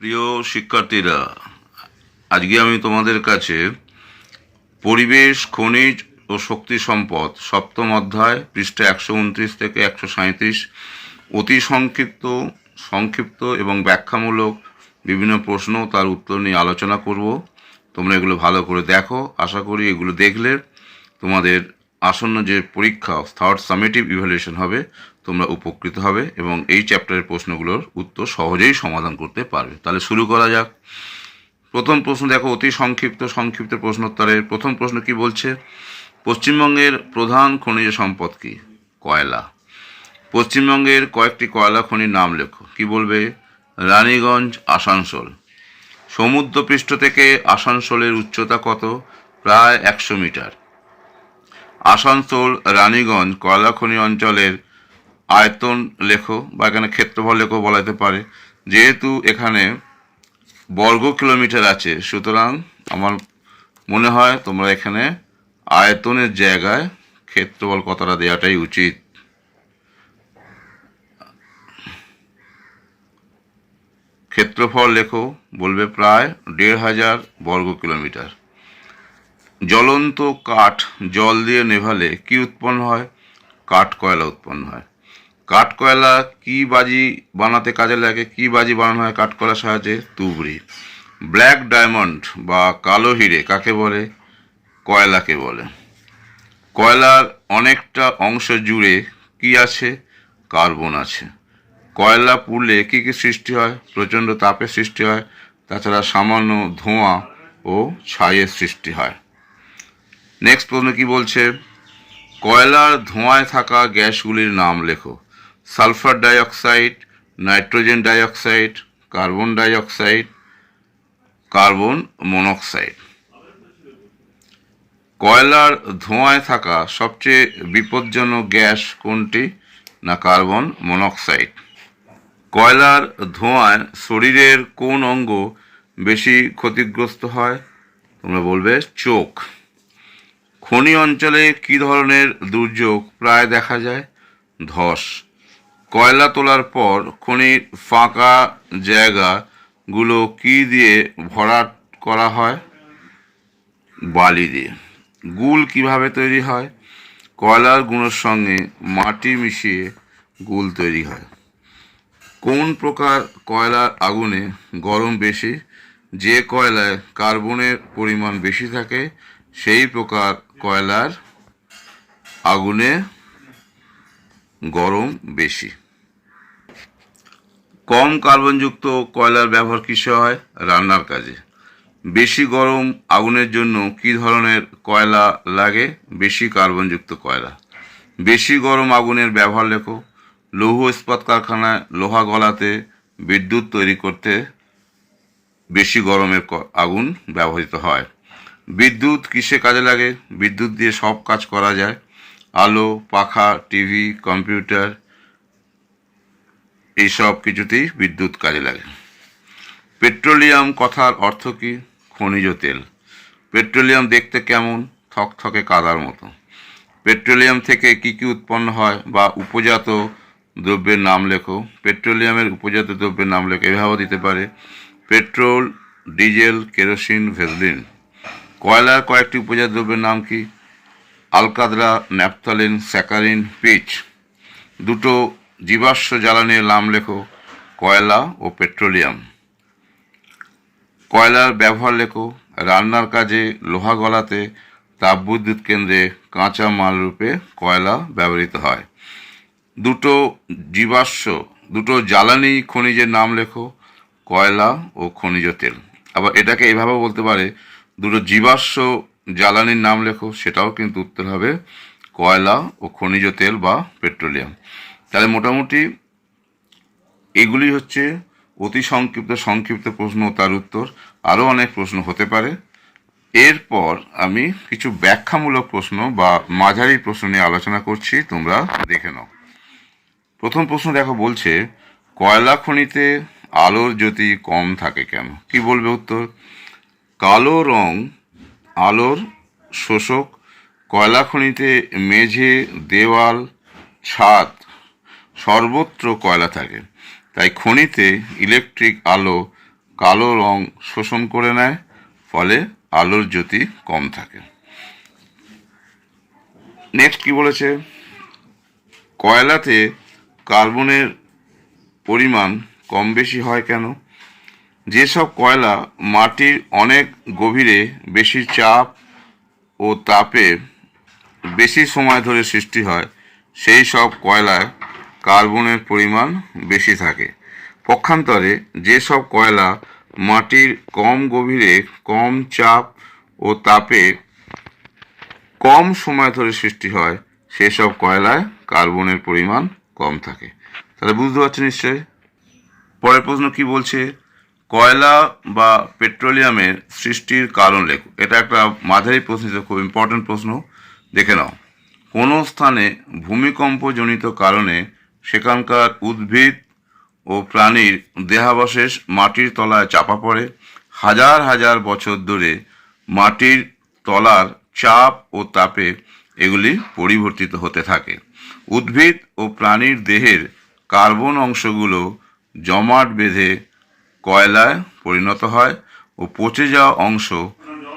প্রিয় শিক্ষার্থীরা, আজকে আমি তোমাদের কাছে পরিবেশ, খনিজ ও শক্তি সম্পদ সপ্তম অধ্যায়, পৃষ্ঠা একশো উনত্রিশ থেকে একশো সাঁত্রিশ অতি সংক্ষিপ্ত সংক্ষিপ্ত এবং ব্যাখ্যামূলক বিভিন্ন প্রশ্ন তার উত্তর নিয়ে আলোচনা করব। তোমরা এগুলো ভালো করে দেখো। আশা করি এগুলো দেখলে তোমাদের আসন্ন যে পরীক্ষা থার্ড সামেটিভ ইভ্যালুয়েশন হবে তোমরা উপকৃত হবে এবং এই চ্যাপ্টারের প্রশ্নগুলোর উত্তর সহজেই সমাধান করতে পারবে। তাহলে শুরু করা যাক। প্রথম প্রশ্ন দেখো, অতি সংক্ষিপ্ত সংক্ষিপ্ত প্রশ্নোত্তরের প্রথম প্রশ্ন কি বলছে? পশ্চিমবঙ্গের প্রধান খনিজ সম্পদ কি? কয়লা। পশ্চিমবঙ্গের কয়েকটি কয়লা খনির নাম লেখো। কি বলবে? রানীগঞ্জ, আসানসোল। সমুদ্রপৃষ্ঠ থেকে আসানসোলের উচ্চতা কত? প্রায় একশো মিটার। আসানসোল, রানীগঞ্জ কয়লা খনি অঞ্চলের আয়তন লেখো বা এখানে ক্ষেত্রফল লেখো বলা যেতে পারে। যেহেতু এখানে বর্গ কিলোমিটার আছে, সুতরাং আমার মনে হয় তোমরা এখানে আয়তনের জায়গায় ক্ষেত্রফল কতটা দেওয়াটাই উচিত। ক্ষেত্রফল লেখো বলবে প্রায় দেড় হাজার বর্গ কিলোমিটার। জ্বলন্ত কাঠ জল দিয়ে নেভালে কি উৎপন্ন হয়? কাঠ কয়লা উৎপন্ন হয়? কাঠ কয়লা কি বাজি বানাতে কাজে লাগে? কি বাজি বানানো হয় কাঠ কয়লার সাহায্যে? তুবড়ি। ব্ল্যাক ডায়মন্ড বা কালো হিরে কাকে বলে? কয়লাকে বলে। কয়লার অনেকটা অংশ জুড়ে কি আছে? কার্বন আছে। কয়লা পুড়লে কী কী সৃষ্টি হয়? প্রচণ্ড তাপের সৃষ্টি হয়। তাছাড়া সামান্য ধোঁয়া ও ছাইয়ের সৃষ্টি হয়। নেক্সট প্রশ্ন কি বলছে? কয়লার ধোঁয়ায় থাকা গ্যাসগুলির নাম লেখো। Sulphur dioxide, nitrogen dioxide, carbon dioxide, carbon monoxide. কয়লার ধোঁয়ায় থাকা সবচেয়ে বিপজ্জনক গ্যাস কোনটি? না, কার্বন মনোক্সাইড। কয়লার ধোঁয়ায় শরীরের কোন অঙ্গ বেশি ক্ষতিগ্রস্ত হয়? তোমরা বলবে, চোখ। খনি অঞ্চলে কি ধরনের দুর্যোগ প্রায় দেখা যায়? ধস। কয়লা তোলার পর খনির ফাঁকা জায়গাগুলো কি দিয়ে ভরাট করা হয়? বালি দিয়ে। গুল কীভাবে তৈরি হয়? কয়লার গুঁড়োর সঙ্গে মাটি মিশিয়ে গুল তৈরি হয়। কোন প্রকার কয়লার আগুনে গরম বেশি? যে কয়লায় কার্বনের পরিমাণ বেশি থাকে, সেই প্রকার কয়লার আগুনে গরম বেশি। কম কার্বনযুক্ত কয়লার ব্যবহার কিসে হয়? রান্নার কাজে। বেশি গরম আগুনের জন্য কী ধরনের কয়লা লাগে? বেশি কার্বনযুক্ত কয়লা। বেশি গরম আগুনের ব্যবহার লেখো। লৌহ ইস্পাত কারখানায় লোহা গলাতে বিদ্যুৎ তৈরি করতে বেশি গরমের আগুন ব্যবহৃত হয়। বিদ্যুৎ কিসে কাজে লাগে? বিদ্যুৎ দিয়ে সব কাজ করা যায়। আলো, পাখা, টিভি, কম্পিউটার, এইসব কিছুতেই বিদ্যুৎ কাজে লাগে। পেট্রোলিয়াম কথার অর্থ কি? খনিজ তেল। পেট্রোলিয়াম দেখতে কেমন? থকথকে কাদার মতো। পেট্রোলিয়াম থেকে কি কি উৎপন্ন হয় বা উপজাত দ্রব্যের নাম লেখো। পেট্রোলিয়ামের উপজাত দ্রব্যের নাম লেখো। এভাবেও দিতে পারে। পেট্রোল, ডিজেল, কেরোসিন ভেসলিন কয়লার কয়েকটি উপজাত দ্রব্যের নাম কি? আলকাদরা ন্যাপথালিন স্যাকারিন, পিচ দুটো জীবাশ্ম জ্বালানির নাম লেখো কয়লা ও পেট্রোলিয়াম। কয়লার ব্যবহার লেখো রান্নার কাজে, লোহা গলাতে, তাপবিদ্যুৎ কেন্দ্রে কাঁচা মাল রূপে কয়লা ব্যবহৃত হয়। দুটো জীবাশ্ম, দুটো জ্বালানি খনিজের নাম লেখো কয়লা ও খনিজ তেল। আবার এটাকে এভাবে বলতে পারে, দুটো জীবাশ্ম জ্বালানির নাম লেখো, সেটাও কিন্তু উত্তর হবে কয়লা ও খনিজ তেল বা পেট্রোলিয়াম। তাহলে মোটামুটি এগুলি হচ্ছে অতি সংক্ষিপ্ত সংক্ষিপ্ত প্রশ্ন তার উত্তর। আরও অনেক প্রশ্ন হতে পারে। এরপর আমি কিছু ব্যাখ্যামূলক প্রশ্ন বা মাঝারি প্রশ্ন নিয়ে আলোচনা করছি, তোমরা দেখে নাও। প্রথম প্রশ্ন দেখো বলছে, কয়লা খনিতে আলোর জ্যোতি কম থাকে কেন? কি বলবে উত্তর? কালো রং আলোর শোষক, কয়লা খনিতে মেঝে, দেওয়াল, ছাদ সর্বত্র কয়লা থাকে। তাই খনিতে ইলেকট্রিক আলো কালো রং শোষণ করে নেয়, ফলে আলোর জ্যোতি কম থাকে। নেক্সট কি বলেছে? কয়লাতে কার্বনের পরিমাণ কম বেশি হয় কেন? যেসব কয়লা মাটির অনেক গভীরে বেশি চাপ ও তাপে বেশি সময় ধরে সৃষ্টি হয়, সেই সব কয়লায় কার্বনের পরিমাণ বেশি থাকে। পক্ষান্তরে যেসব কয়লা মাটির কম গভীরে কম চাপ ও তাপে কম সময় ধরে সৃষ্টি হয়, সেসব কয়লায় কার্বনের পরিমাণ কম থাকে। তাহলে বুঝতে পারছেন নিশ্চয়ই? পরের প্রশ্ন কি বলছে? কয়লা বা পেট্রোলিয়ামের সৃষ্টির কারণ লেখো। এটা একটা মাঝারি প্রশ্ন খুব ইম্পর্টেন্ট প্রশ্ন। দেখে নাও। কোনো স্থানে ভূমিকম্পজনিত কারণে সেখানকার উদ্ভিদ ও প্রাণীর দেহাবশেষ মাটির তলায় চাপা পড়ে? হাজার হাজার বছর ধরে মাটির তলার চাপ ও তাপে এগুলি পরিবর্তিত হতে থাকে। উদ্ভিদ ও প্রাণীর দেহের কার্বন অংশগুলো জমাট বেঁধে কয়লায় পরিণত হয় ও পচে যাওয়া অংশ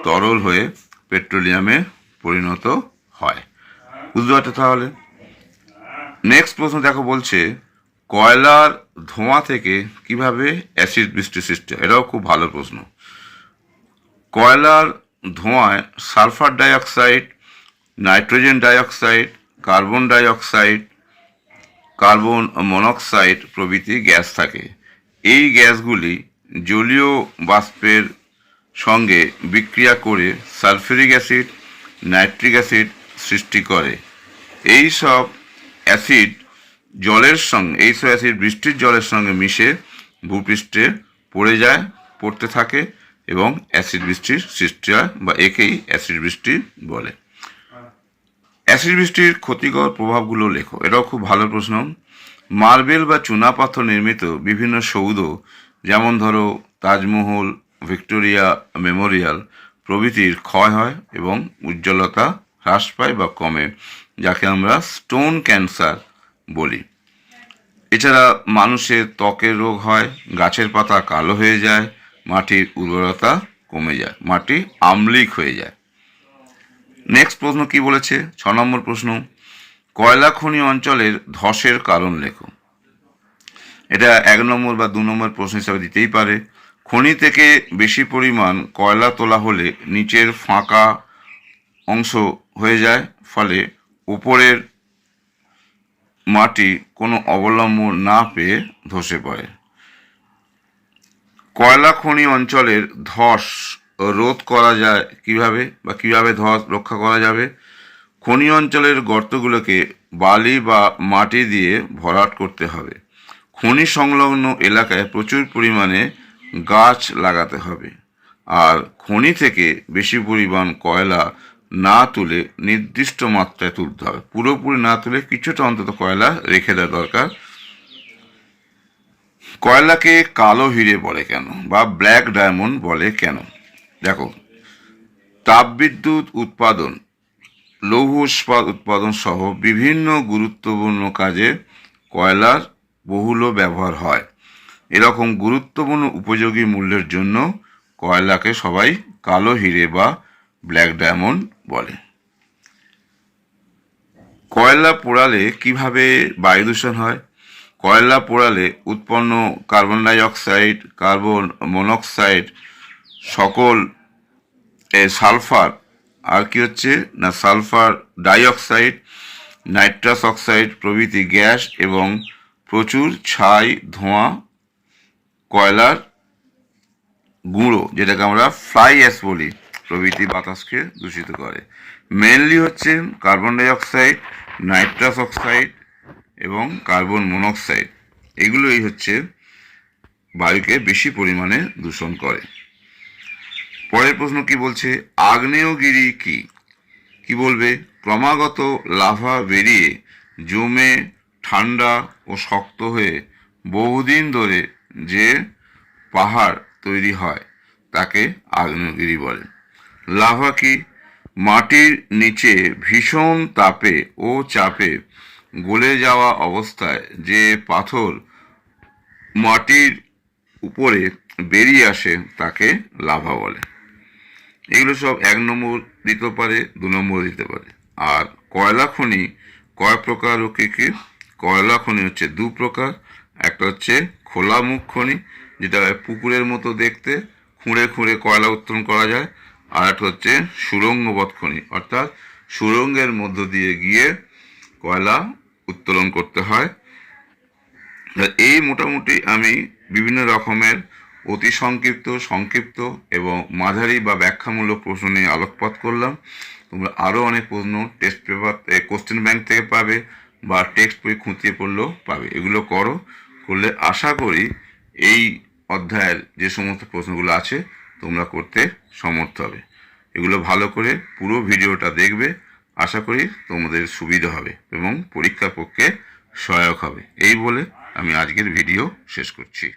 তরল হয়ে পেট্রোলিয়ামে পরিণত হয়। বুঝতে পারছ তাহলে? নেক্সট প্রশ্ন দেখো বলছে, কয়লার ধোঁয়া থেকে কীভাবে অ্যাসিড বৃষ্টি সৃষ্টি হয়? এটাও খুব ভালো প্রশ্ন। কয়লার ধোঁয়ায় sulphur dioxide, nitrogen dioxide, carbon dioxide, carbon monoxide প্রভৃতি গ্যাস থাকে। এই গ্যাসগুলি জলীয় বাষ্পের সঙ্গে বিক্রিয়া করে সালফিউরিক অ্যাসিড, নাইট্রিক অ্যাসিড সৃষ্টি করে। এই সব অ্যাসিড জলের সঙ্গে, এই সব অ্যাসিড বৃষ্টির জলের সঙ্গে মিশে ভূপৃষ্ঠে পড়ে যায়, পড়তে থাকে এবং অ্যাসিড বৃষ্টির সৃষ্টি হয় বা একেই অ্যাসিড বৃষ্টি বলে। অ্যাসিড বৃষ্টির ক্ষতিকর প্রভাবগুলো লেখো। এটাও খুব ভালো প্রশ্ন। মার্বেল বা চুনাপাথর নির্মিত বিভিন্ন সৌধ, যেমন ধরো তাজমহল, ভিক্টোরিয়া মেমোরিয়াল, প্রভৃতির ক্ষয় হয় এবং উজ্জ্বলতা হ্রাস পায় বা কমে, যাকে আমরা স্টোন ক্যান্সার বলি। এছাড়া মানুষের ত্বকের রোগ হয়, গাছের পাতা কালো হয়ে যায়, মাটির উর্বরতা কমে যায়, মাটি আম্লিক হয়ে যায়। নেক্সট প্রশ্ন কি বলেছে? ছ নম্বর প্রশ্ন। কয়লা খনি অঞ্চলের ধসের কারণ লেখো। এটা এক নম্বর বা দু নম্বর প্রশ্ন হিসাবে দিতেই পারে। খনি থেকে বেশি পরিমাণ কয়লা তোলা হলে নিচের ফাঁকা অংশ হয়ে যায়, ফলে উপরের মাটি কোনো অবলম্বন না পেয়ে ধসে পড়ে। কয়লা খনি অঞ্চলের ধস রোধ করা যায় কীভাবে বা কীভাবে ধস রক্ষা করা যাবে? খনি অঞ্চলের গর্তগুলোকে বালি বা মাটি দিয়ে ভরাট করতে হবে। খনি সংলগ্ন এলাকায় প্রচুর পরিমাণে গাছ লাগাতে হবে আর খনি থেকে বেশি পরিমাণ কয়লা না তুলে নির্দিষ্ট মাত্রায় তুলতে হবে। পুরোপুরি না তুলে কিছুটা অন্তত কয়লা রেখে দেওয়া দরকার। কয়লাকে কালো হিরে বলে কেন বা ব্ল্যাক ডায়মন্ড বলে কেন? দেখো, তাপবিদ্যুৎ উৎপাদন লৌহ ইস্পাত উৎপাদন সহ বিভিন্ন গুরুত্বপূর্ণ কাজে কয়লার বহুল ব্যবহার হয়। এরকম গুরুত্বপূর্ণ উপযোগী মূল্যের জন্য কয়লাকে সবাই কালো হিরে বা ব্ল্যাক ডায়মন্ড বলে। কয়লা পোড়ালে কীভাবে বায়ু দূষণ হয়? কয়লা পোড়ালে উৎপন্ন carbon dioxide carbon monoxide, সকল সালফার আর কি হচ্ছে? না, সালফার ডাইঅক্সাইড, নাইট্রাস অক্সাইড প্রভৃতি গ্যাস এবং প্রচুর ছাই, ধোঁয়া, কয়লার গুঁড়ো, যেটাকে আমরা ফ্লাই অ্যাশ বলি, প্রভৃতি বাতাসকে দূষিত করে। মেনলি হচ্ছে carbon dioxide nitrous oxide এবং কার্বন মনোক্সাইড এগুলোই হচ্ছে বায়ুকে বেশি পরিমাণে দূষণ করে। পরের প্রশ্ন কি বলছে? আগ্নেয়গিরি কি? কি বলবে? ক্রমাগত লাভা বেরিয়ে জমে ঠান্ডা ও শক্ত হয়ে বহুদিন ধরে যে পাহাড় তৈরি হয়, তাকে আগ্নেয়গিরি বলে। লাভা কি? মাটির নিচে ভীষণ তাপে ও চাপে গলে যাওয়া অবস্থায় যে পাথর মাটির উপরে বেরিয়ে আসে, তাকে লাভা বলে। এগুলো সব এক নম্বর দিতে পারে, দু নম্বর দিতে পারে। আর কয়লা খনি, কয় প্রকার ও কী কী? কয়লা খনি হচ্ছে দু প্রকার। একটা হচ্ছে খোলা মুখ খনি, যেটা পুকুরের মতো দেখতে, খুঁড়ে খুঁড়ে কয়লা উত্তোলন করা যায়। আর একটা হচ্ছে সুরঙ্গবৎ খনি, অর্থাৎ সুরঙ্গের মধ্য দিয়ে গিয়ে কয়লা উত্তোলন করতে হয়। এই মোটামুটি আমি বিভিন্ন রকমের অতি সংক্ষিপ্ত সংক্ষিপ্ত এবং মাঝারি বা ব্যাখ্যামূলক প্রশ্ন নিয়ে আলোকপাত করলাম। তোমরা আরও অনেক প্রশ্ন টেস্ট পেপার কোশ্চেন ব্যাংক থেকে পাবে বা টেক্সট বই খুঁটিয়ে পড়লেও পাবে। এগুলো করো, করলে আশা করি এই অধ্যায়ের যে সমস্ত প্রশ্নগুলো আছে, তোমরা করতে সমর্থ হবে। এগুলো ভালো করে পুরো ভিডিওটা দেখবে, আশা করি তোমাদের সুবিধা হবে এবং পরীক্ষার পক্ষে সহায়ক হবে। এই বলে আমি আজকের ভিডিও শেষ করছি।